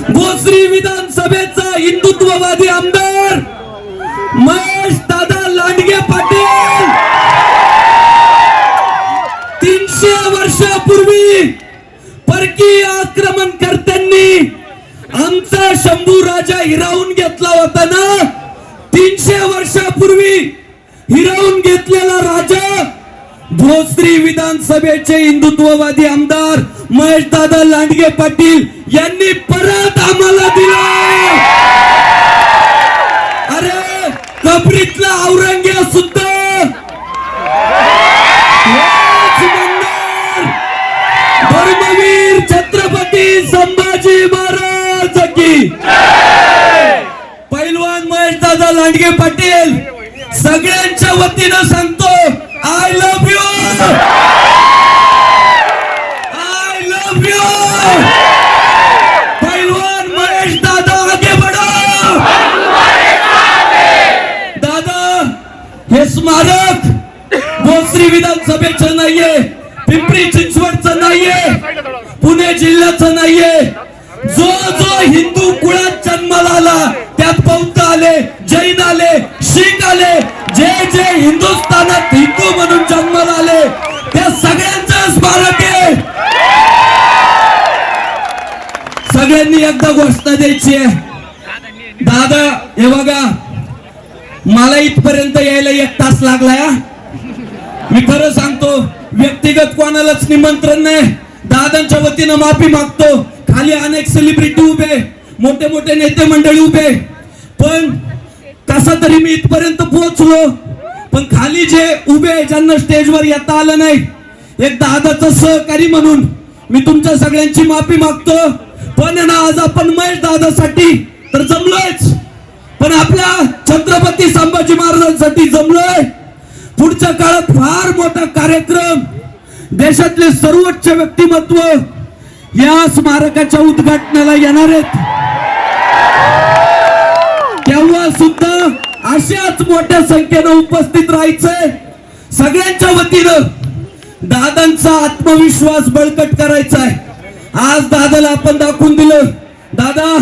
भोसरी विधानसभेचा हिंदुत्ववादी आमदार महेश दादा लांडगे पाटील. तीनशे वर्षापूर्वी परकीय आक्रमणकर्त्यांनी आमचा शंभू राजा हिरावून घेतला होता ना? तीनशे वर्षापूर्वी हिरावून घेतलेला भोसरी विधानसभेचे हिंदुत्ववादी आमदार महेश दादा लांडगे पाटील यांनी परत आम्हाला दिला. अरे कबरीतला औरंग्या सुद्धा. धर्मवीर छत्रपती संभाजी महाराज की. पैलवान महेश दादा लांडगे पाटील सगळ्यांच्या वतीनं सांगतो I love you I love you पैलवान महेश दादा आगे बढो दादा हे स्मारक भोसरी विधानसभेचं नाहीये पिंपरी चिंचवडचं नाहीये पुणे जिल्ह्याचं नाहीये. जो जो हिंदू कुळात जन्माला आला त्यात बौद्ध आले जैन आले शीख आले जे जे हिंदुस्थानात हिंदू म्हणून जन्माला आले त्या सगळ्यांचं स्मारक आहे. सगळ्यांनी एकदा घोषणा द्यायची आहे. दादा हे बघा मला इथपर्यंत यायला एक तास लागलाय हा. व्यक्तिगत कोणालाच निमंत्रण नाही. दादांच्या वतीनं माफी मागतो. खाली अनेक सेलिब्रिटी उभे मोठे मोठे नेते मंडळी उभे पण कसा तरी मी इथपर्यंत पोहोचलो. पण खाली जे उभे ज्यांना स्टेजवर येता आलं नाही एक दादाचं सहकारी म्हणून मी तुमच्या सगळ्यांची माफी मागतो. पण ना आज आपण महेश दादासाठी तर जमलोयच. पण आपल्या छत्रपती संभाजी महाराजांसाठी जमलोय. पुढच्या काळात फार मोठा कार्यक्रम देशातले सर्वोच्च व्यक्तिमत्व या स्मारकाच्या उद्घाटनाला येणार आहेत. तेव्हा सुद्धा अशाच मोठ्या संख्येनं उपस्थित राहायचंय. सगळ्यांच्या वतीनं दादांचा आत्मविश्वास बळकट करायचा आहे आज दादाला आपण दाखवून दिलं. दादा